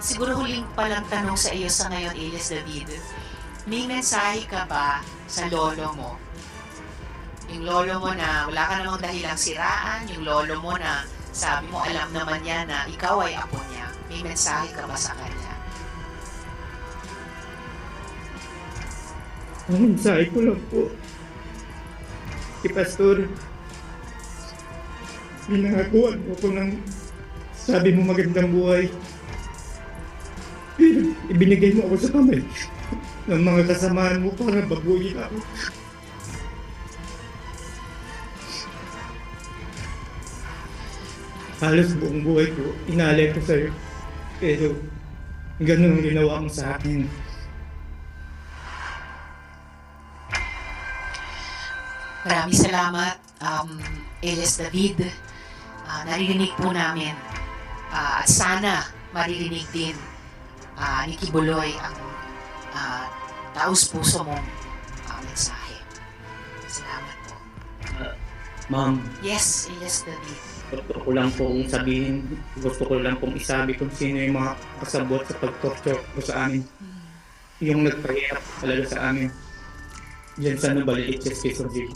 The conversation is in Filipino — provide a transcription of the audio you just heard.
siguro huling palang tanong sa iyo sa ngayon, Elias David. May mensahe ka ba sa lolo mo? Yung lolo mo na wala ka namang dahilang siraan, yung lolo mo na sabi mo alam naman niya na ikaw ay apo niya. May mensahe ka ba sa kanya? Ang mensahe ko lang po. Kay Pastor, pinangakuan mo ko ng sabi mo magandang buhay. Ibinigay mo ako sa kamay ng mga kasamahan mo para baguhin ako. Halos buong buhay ko, inalay ko sa'yo. Pero ganun ang ginawa mo sa akin. Maraming salamat, um, Elias David. Ah, naririnig po namin. At sana maririnig din ah, ni Kibuloy ang uh, taus puso mong ah, mensahe. Salamat po. Ma'am, Yes, Elias David. Gusto ko lang pong sabihin, gusto ko lang pong isabi kung sino yung mga kasabot sa pag-torture ko sa amin. Yung nagpahirap talaga sa amin. Diyan sa Nubaliit, Quezon City.